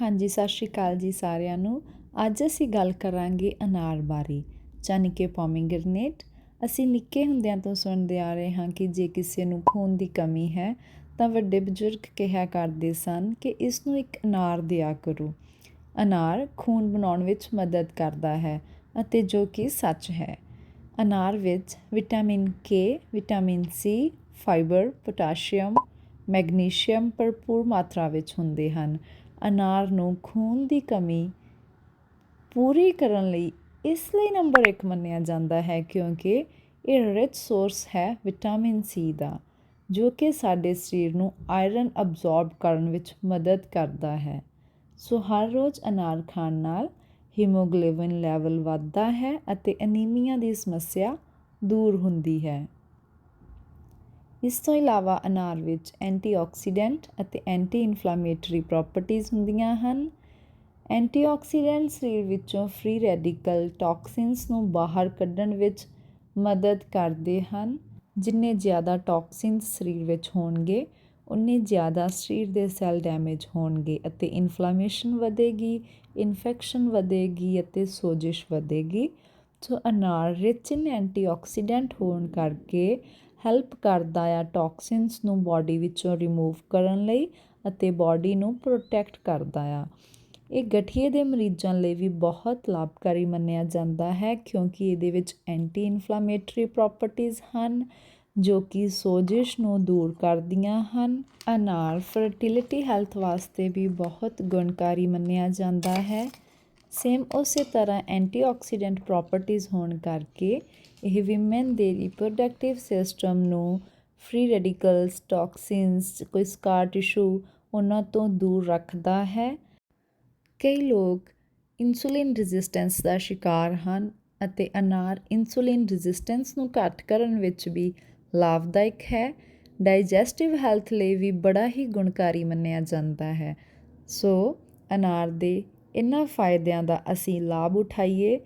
ਹਾਂਜੀ, ਸਤਿ ਸ਼੍ਰੀ ਅਕਾਲ ਜੀ ਸਾਰਿਆਂ ਨੂੰ। ਅੱਜ ਅਸੀਂ ਗੱਲ ਕਰਾਂਗੇ ਅਨਾਰ ਬਾਰੇ ਯਾਨੀ ਕਿ ਪੋਮੀਗ੍ਰੇਨੇਟ। ਅਸੀਂ ਨਿੱਕੇ ਹੁੰਦਿਆਂ ਤੋਂ ਸੁਣਦੇ ਆ ਰਹੇ ਹਾਂ ਕਿ ਜੇ ਕਿਸੇ ਨੂੰ ਖੂਨ ਦੀ ਕਮੀ ਹੈ, ਤਾਂ ਵੱਡੇ ਬਜ਼ੁਰਗ ਕਿਹਾ ਕਰਦੇ ਸਨ ਕਿ ਇਸ ਨੂੰ ਇੱਕ ਅਨਾਰ ਦਿਆ ਕਰੋ। ਅਨਾਰ ਖੂਨ ਬਣਾਉਣ ਵਿੱਚ ਮਦਦ ਕਰਦਾ ਹੈ ਅਤੇ ਜੋ ਕਿ ਸੱਚ ਹੈ। ਅਨਾਰ ਵਿੱਚ vitamin K vitamin C fibre, potassium, magnesium ਭਰਪੂਰ ਮਾਤਰਾ ਵਿੱਚ ਹੁੰਦੇ ਹਨ। ਅਨਾਰ ਨੂੰ ਖੂਨ ਦੀ ਕਮੀ ਪੂਰੀ ਕਰਨ ਲਈ ਇਸ ਲਈ ਨੰਬਰ 1 ਮੰਨਿਆ ਜਾਂਦਾ ਹੈ ਕਿਉਂਕਿ ਇਹ ਰਿਚ ਸੋਰਸ ਹੈ ਵਿਟਾਮਿਨ ਸੀ ਦਾ, ਜੋ ਕਿ ਸਾਡੇ ਸਰੀਰ ਨੂੰ ਆਇਰਨ ਅਬਜ਼ੌਰਬ ਕਰਨ ਵਿੱਚ ਮਦਦ ਕਰਦਾ ਹੈ। ਸੋ ਹਰ ਰੋਜ਼ ਅਨਾਰ ਖਾਣ ਨਾਲ ਹੀਮੋਗਲੋਬਿਨ ਲੈਵਲ ਵੱਧਦਾ ਹੈ ਅਤੇ ਅਨੀਮੀਆ ਦੀ ਸਮੱਸਿਆ ਦੂਰ ਹੁੰਦੀ ਹੈ। ਇਸ ਤੋਂ ਇਲਾਵਾ ਅਨਾਰ ਵਿੱਚ ਐਂਟੀਆਕਸੀਡੈਂਟ ਅਤੇ ਐਂਟੀ ਇਨਫਲਾਮੇਟਰੀ ਪ੍ਰੋਪਰਟੀਜ਼ ਹੁੰਦੀਆਂ ਹਨ। ਐਂਟੀਆਕਸੀਡੈਂਟ ਸਰੀਰ ਵਿੱਚੋਂ ਫ੍ਰੀ ਰੈਡੀਕਲ ਟੌਕਸਿਨਸ ਨੂੰ ਬਾਹਰ ਕੱਢਣ ਵਿੱਚ ਮਦਦ ਕਰਦੇ ਹਨ। ਜਿੰਨੇ ਜ਼ਿਆਦਾ ਟੌਕਸਿਨਸ ਸਰੀਰ ਵਿੱਚ ਹੋਣਗੇ, ਉਨੇ ਜ਼ਿਆਦਾ ਸਰੀਰ ਦੇ ਸੈੱਲ ਡੈਮੇਜ ਹੋਣਗੇ ਅਤੇ ਇਨਫਲਾਮੇਸ਼ਨ ਵਧੇਗੀ, ਇਨਫੈਕਸ਼ਨ ਵਧੇਗੀ ਅਤੇ ਸੋਜਿਸ਼ ਵਧੇਗੀ। ਸੋ ਅਨਾਰ ਰਿਚ ਇਨ ਐਂਟੀਆਕਸੀਡੈਂਟ ਹੋਣ ਕਰਕੇ ਹੈਲਪ ਕਰਦਾ ਆ ਟੌਕਸਿਨਸ ਨੂੰ ਬਾਡੀ ਵਿੱਚੋਂ ਰਿਮੂਵ ਕਰਨ ਲਈ ਅਤੇ ਬਾਡੀ ਨੂੰ ਪ੍ਰੋਟੈਕਟ ਕਰਦਾ ਆ। ਇਹ ਗਠੀਏ ਦੇ ਮਰੀਜ਼ਾਂ ਲਈ ਵੀ ਬਹੁਤ ਲਾਭਕਾਰੀ ਮੰਨਿਆ ਜਾਂਦਾ ਹੈ ਕਿਉਂਕਿ ਇਹਦੇ ਵਿੱਚ ਐਂਟੀ ਇਨਫਲਾਮੇਟਰੀ ਪ੍ਰੋਪਰਟੀਆਂ ਹਨ, ਜੋ ਕਿ ਸੋਜਿਸ਼ ਨੂੰ ਦੂਰ ਕਰਦੀਆਂ ਹਨ। ਅਨਾਰ ਫਰਟੀਲਿਟੀ ਹੈਲਥ ਵਾਸਤੇ ਵੀ ਬਹੁਤ ਗੁਣਕਾਰੀ ਮੰਨਿਆ ਜਾਂਦਾ ਹੈ। ਸੇਮ ਉਸੇ ਤਰ੍ਹਾਂ ਐਂਟੀਆਕਸੀਡੈਂਟ ਪ੍ਰੋਪਰਟੀਆਂ ਹੋਣ ਕਰਕੇ ਇਹ ਵਿਮਨ ਦੇ ਰਿਪਰੋਡਕਟਿਵ ਸਿਸਟਮ ਨੂੰ ਫ੍ਰੀ ਰੈਡੀਕਲਸ ਟੌਕਸਿਨਸ ਕੋਈ ਸਕਾਰ ਟਿਸ਼ੂ ਉਹਨਾਂ ਤੋਂ ਦੂਰ ਰੱਖਦਾ ਹੈ। ਕਈ ਲੋਕ ਇਨਸੂਲਿਨ ਰੈਜ਼ਿਸਟੈਂਸ ਦਾ ਸ਼ਿਕਾਰ ਹਨ ਅਤੇ ਅਨਾਰ ਇਨਸੂਲਿਨ ਰੈਜ਼ਿਸਟੈਂਸ ਨੂੰ ਘੱਟ ਕਰਨ ਵਿੱਚ ਵੀ ਲਾਭਦਾਇਕ ਹੈ। ਡਾਈਜੈਸਟਿਵ ਹੈਲਥ ਲਈ ਵੀ ਬੜਾ ਹੀ ਗੁਣਕਾਰੀ ਮੰਨਿਆ ਜਾਂਦਾ ਹੈ। ਸੋ ਅਨਾਰ ਦੇ ਇਹਨਾਂ ਫਾਇਦਿਆਂ ਦਾ ਅਸੀਂ ਲਾਭ ਉਠਾਈਏ।